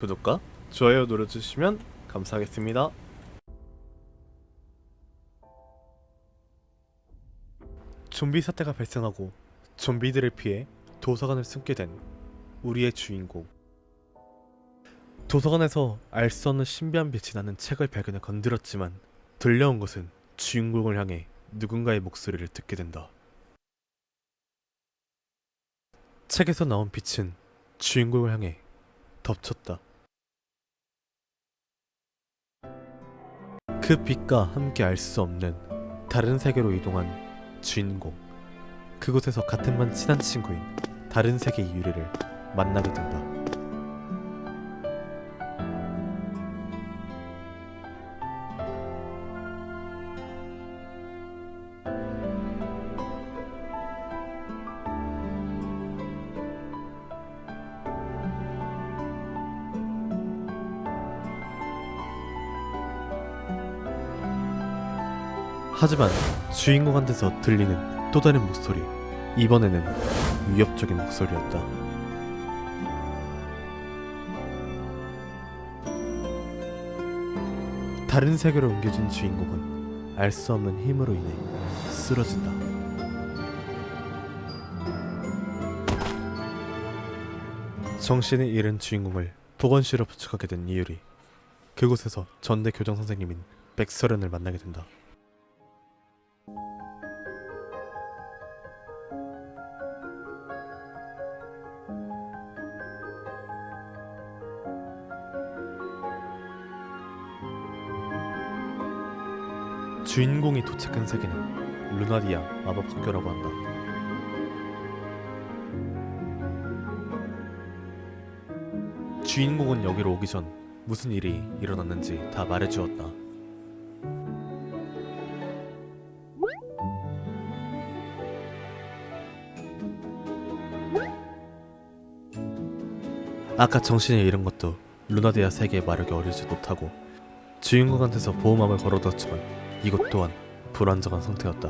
구독과 좋아요 눌러주시면 감사하겠습니다. 좀비 사태가 발생하고 좀비들을 피해 도서관을 숨게 된 우리의 주인공. 도서관에서 알 수 없는 신비한 빛이 나는 책을 발견해 건드렸지만 들려온 것은 주인공을 향해 누군가의 목소리를 듣게 된다. 책에서 나온 빛은 주인공을 향해 덮쳤다. 그 빛과 함께 알 수 없는 다른 세계로 이동한 주인공. 그곳에서 같은 반 친한 친구인 다른 세계의 유리를 만나게 된다. 하지만 주인공한테서 들리는 또 다른 목소리. 이번에는 위협적인 목소리였다. 다른 세계로 옮겨진 주인공은 알 수 없는 힘으로 인해 쓰러진다. 정신을 잃은 주인공을 보건실로 부축하게 된 이유리. 그곳에서 전대 교장 선생님인 백설현을 만나게 된다. 주인공이 도착한 세계는 루나디아 마법 학교라고 한다. 주인공은 여기로 오기 전 무슨 일이 일어났는지 다 말해주었다. 아까 정신을 잃은 것도 루나디아 세계의 마력에 어리지 못하고 주인공한테서 보호막을 걸어뒀지만 이것 또한 불안정한 상태였다.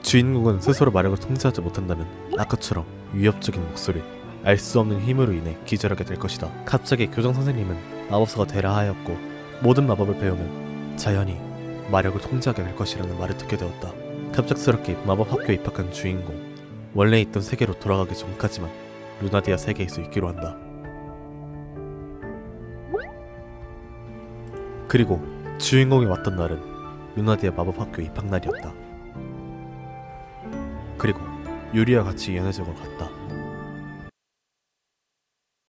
주인공은 스스로 마력을 통제하지 못한다면 아까처럼 위협적인 목소리, 알 수 없는 힘으로 인해 기절하게 될 것이다. 갑자기 교장 선생님은 마법사가 되라 하였고 모든 마법을 배우면 자연히 마력을 통제하게 될 것이라는 말을 듣게 되었다. 갑작스럽게 마법 학교에 입학한 주인공. 원래 있던 세계로 돌아가기 전까지만 루나디아 세계에서 있기로 한다. 그리고 주인공이 왔던 날은 루나디아 마법학교 입학 날이었다. 그리고 유리와 같이 연애적으로 갔다.